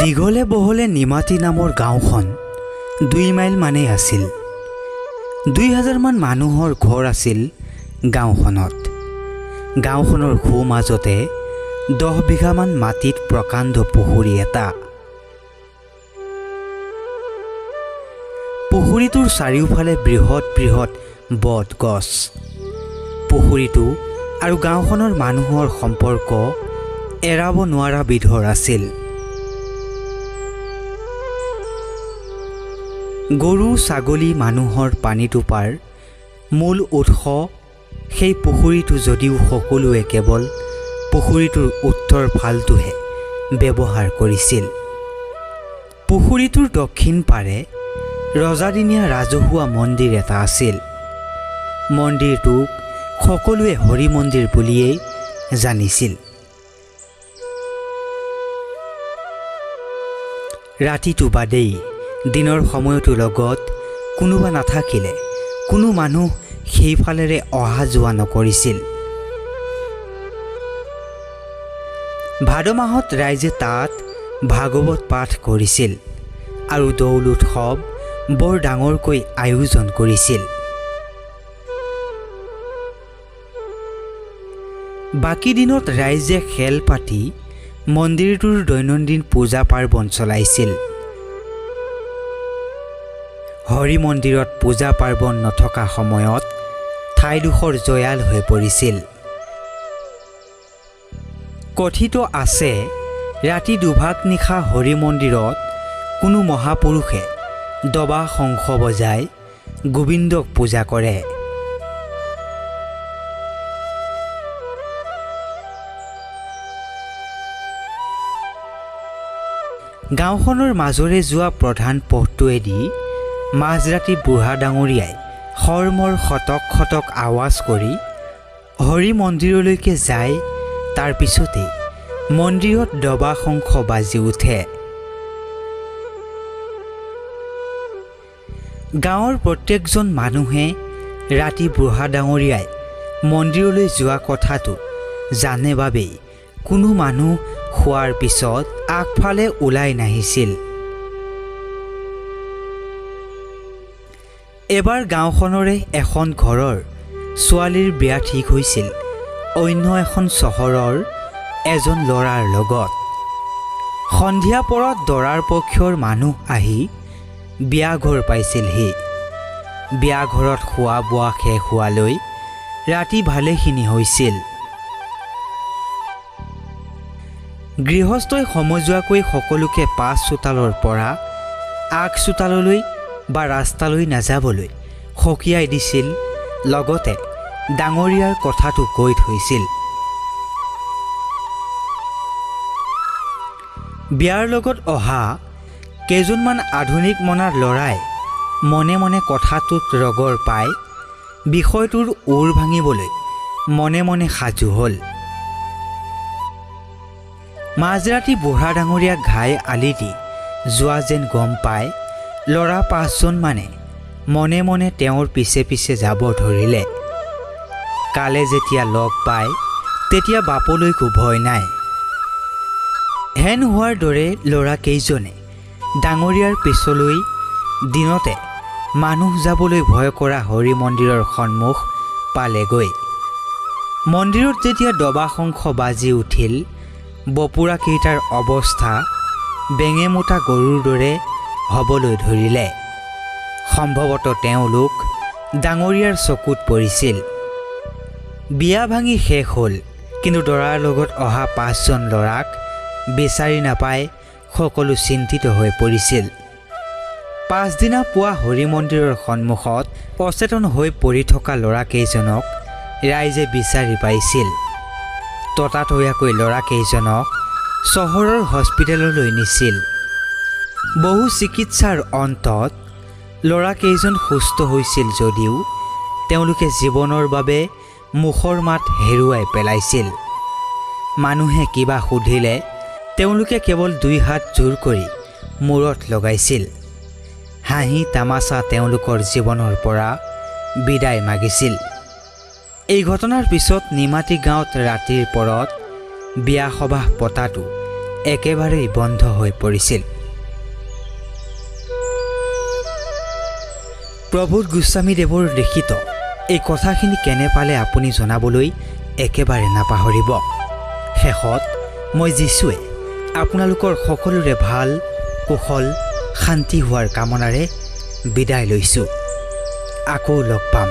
দীঘলে বহলে নিমাতী নামৰ গাঁওখন দুই মাইল মানেই আছিল। দুই হাজাৰমান মানুহৰ ঘৰ আছিল গাঁওখনত। গাঁওখনৰ সো মাজতে দহ বিঘামান মাটিত প্ৰকাণ্ড পুখুৰী এটা। পুখুৰীটোৰ চাৰিওফালে বৃহৎ বৃহৎ বট গছ। পুখুৰীটো আৰু গাঁওখনৰ মানুহৰ সম্পৰ্ক এৰাব নোৱাৰা বিধৰ আছিল। গৰু ছাগলী মানুহৰ পানীটোপাৰ মূল উৎস সেই পুখুৰীটো যদিও সকলোৱে কেৱল পুখুৰীটোৰ উত্তৰ ফালটোহে ব্যৱহাৰ কৰিছিল। পুখুৰীটোৰ দক্ষিণ পাৰে ৰজাদিনীয়া ৰাজহুৱা মন্দিৰ এটা আছিল। মন্দিৰটোক সকলোৱে হৰি মন্দিৰ বুলিয়েই জানিছিল। ৰাতিটো বাদেই দিনৰ সময়তো লগত কোনোবা নাথাকিলে কোনো মানুহ সেইফালেৰে অহা যোৱা নকৰিছিল। ভাদ মাহত ৰাইজে তাত ভাগৱত পাঠ কৰিছিল আৰু দৌল উৎসৱ বৰ ডাঙৰকৈ আয়োজন কৰিছিল। বাকী দিনত ৰাইজে খেল পাতি মন্দিৰটোৰ দৈনন্দিন পূজা পাৰ্বণ চলাইছিল। হৰি মন্দিৰত পূজা পাৰ্বণ নথকা সময়ত ঠাইডোখৰ জয়াল হৈ পৰিছিল। কথিত আছে ৰাতি দুভাগ নিশা হৰি মন্দিৰত কোনো মহাপুৰুষে দবা শংখ বজাই গোবিন্দক পূজা কৰে। গাঁওখনৰ মাজৰে যোৱা প্ৰধান পথটোৱেদি মাজৰাতি বুঢ়া ডাঙৰীয়াই শৰ্মৰ শতক শতক আৱাজ কৰি হৰি মন্দিৰলৈকে যায় তাৰ পিছতেই মন্দিৰত দবা শংখ বাজি উঠে। গাঁৱৰ প্ৰত্যেকজন মানুহে ৰাতি বুঢ়া ডাঙৰীয়াই মন্দিৰলৈ যোৱা কথাটো জানে বাবেই কোনো মানুহ শোৱাৰ পিছত আগফালে ওলাই নাহিছিল। এবাৰ গাঁওখনৰে এখন ঘৰৰ ছোৱালীৰ বিয়া ঠিক হৈছিল। অন্য এখন চহৰৰ এজন ল'ৰাৰ লগত। সন্ধিয়া পৰত দৰাৰ পক্ষৰ মানুহ আহি বিয়া ঘৰ পাইছিলহি। বিয়া ঘৰত খোৱা বোৱা শেষ হোৱালৈ ৰাতি ভালেখিনি হৈছিল। গৃহস্থই সমজুৱাকৈ সকলোকে পাছ চোতালৰ পৰা আগ চোতাললৈ বা ৰাস্তালৈ নাযাবলৈ সকীয়াই দিছিল লগতে ডাঙৰীয়াৰ কথাটো কৈ থৈছিল। বিয়াৰ লগত অহা কেইজনমান আধুনিক মনাৰ ল'ৰাই মনে মনে কথাটোত ৰগৰ পাই বিষয়টোৰ ওৰ ভাঙিবলৈ মনে মনে সাজু হ'ল। মাজৰাতি বুঢ়া ডাঙৰীয়াক ঘাই আলি দি যোৱা যেন গম পাই ল'ৰা পাঁচজনমানে মনে মনে তেওঁৰ পিছে পিছে যাব ধৰিলে। কালে যেতিয়া লগ পায় তেতিয়া বাপলৈকো ভয় নাই। হেন হোৱাৰ দৰে ল'ৰাকেইজনে ডাঙৰীয়াৰ পিছলৈ দিনতে মানুহ যাবলৈ ভয় কৰা হৰি মন্দিৰৰ সন্মুখ পালেগৈ। মন্দিৰত যেতিয়া দবা শংখ বাজি উঠিল বপুৰাকেইটাৰ অৱস্থা বেঙেমোতা গৰুৰ দৰে হ'বলৈ ধৰিলে। সম্ভৱতঃ তেওঁলোক ডাঙৰীয়াৰ চকুত পৰিছিল। বিয়া ভাঙি শেষ হ'ল কিন্তু দৰাৰ লগত অহা পাঁচজন ল'ৰাক বিচাৰি নাপাই সকলো চিন্তিত হৈ পৰিছিল। পাছদিনা পুৱা হৰি মন্দিৰৰ সন্মুখত অচেতন হৈ পৰি থকা ল'ৰাকেইজনক ৰাইজে বিচাৰি পাইছিল। ততাতৈয়াকৈ ল'ৰাকেইজনক চহৰৰ হস্পিটেললৈ নিছিল। বহু চিকিৎসাৰ অন্তত ল'ৰাকেইজন সুস্থ হৈছিল যদিও তেওঁলোকে জীৱনৰ বাবে মুখৰ মাত হেৰুৱাই পেলাইছিল। মানুহে কিবা সুধিলে তেওঁলোকে কেৱল দুই হাত জোৰ কৰি মূৰত লগাইছিল। হাঁহি তামাচা তেওঁলোকৰ জীৱনৰ পৰা বিদায় মাগিছিল। এই ঘটনাৰ পিছত নিমাতী গাঁৱত ৰাতিৰ পৰত বিয়া সবাহ পতাটো একেবাৰেই বন্ধ হৈ পৰিছিল। প্ৰভুত গোস্বামীদেৱৰ লিখিত এই কথাখিনি কেনে পালে আপুনি জনাবলৈ একেবাৰে নাপাহৰিব। শেষত মই যীশুৱে আপোনালোকৰ সকলোৰে ভাল কুশল শান্তি হোৱাৰ কামনাৰে বিদায় লৈছোঁ। আকৌ লগ পাম।